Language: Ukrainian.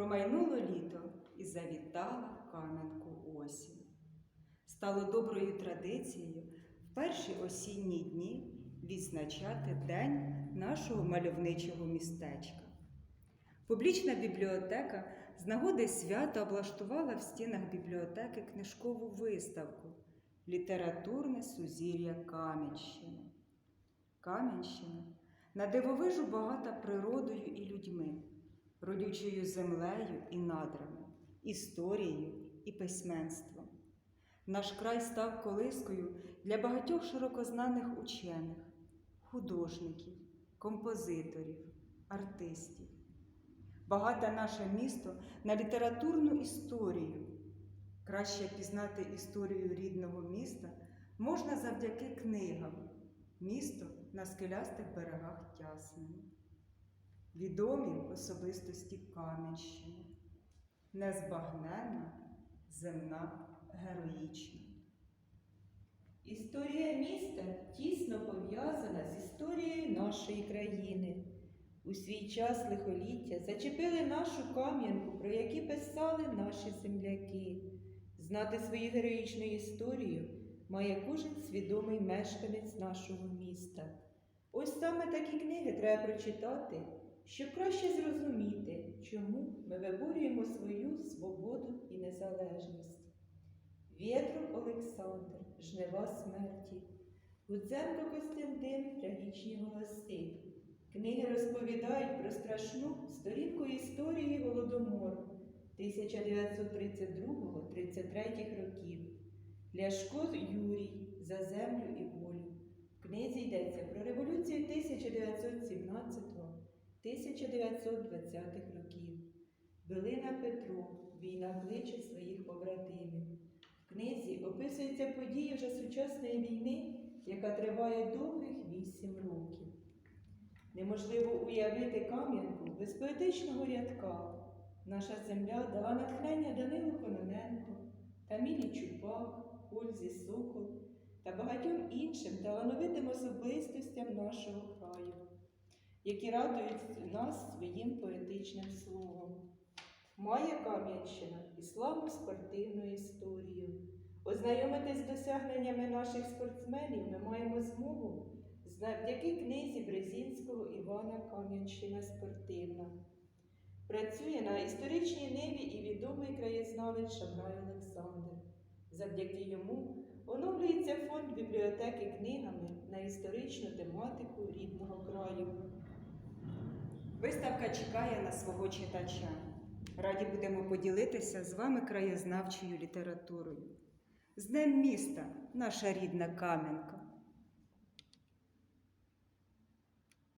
Промайнуло літо і завітала в кам'янку осінь. Стало доброю традицією в перші осінні дні відзначати День нашого мальовничого містечка. Публічна бібліотека з нагоди свята облаштувала в стінах бібліотеки книжкову виставку Літературне сузір'я Кам'янщини. Кам'янщина на дивовижу багата природою і людьми, родючою землею і надрами, історією і письменством. Наш край став колискою для багатьох широкознаних учених, художників, композиторів, артистів. Багате наше місто на літературну історію. Краще пізнати історію рідного міста можна завдяки книгам Місто на скелястих берегах Тясмини. Відомі особистості Кам'янщини. Незбагненна, земна, героїчна. Історія міста тісно пов'язана з історією нашої країни. У свій час лихоліття зачепили нашу кам'янку, про які писали наші земляки. Знати свою героїчну історію має кожен свідомий мешканець нашого міста. Ось саме такі книги треба прочитати, щоб краще зрозуміти, чому ми виборюємо свою свободу і незалежність. Вєтров Олександр, Жнива смерті, Гудзенко Костянтин, Трагічні голоси. Книги розповідають про страшну сторінку історії Голодомору 1932-33 років. Ляшко Юрій за землю і волю. В книзі йдеться про революцію 1917-1920 років. Билина Петро, війна кличе своїх побратимів. В книзі описуються події вже сучасної війни, яка триває довгих вісім років. Неможливо уявити Кам'янку без поетичного рядка. Наша земля дала натхнення Данилу Кононенко, Тамілі Чупак, Ользі Сокол та багатьом іншим талановитим особистостям нашого краю, які радують нас своїм поетичним словом. Має Кам'янщина і славну спортивну історію. Ознайомитись з досягненнями наших спортсменів ми маємо змогу завдяки книзі Брезінського Івана Кам'янщина спортивна. Працює на історичній ниві і відомий краєзнавець Шамрай Олександр. Завдяки йому оновлюється фонд бібліотеки книгами на історичну тематику рідного краю. Виставка чекає на свого читача. Раді будемо поділитися з вами краєзнавчою літературою. З Днем міста, наша рідна Кам'янка.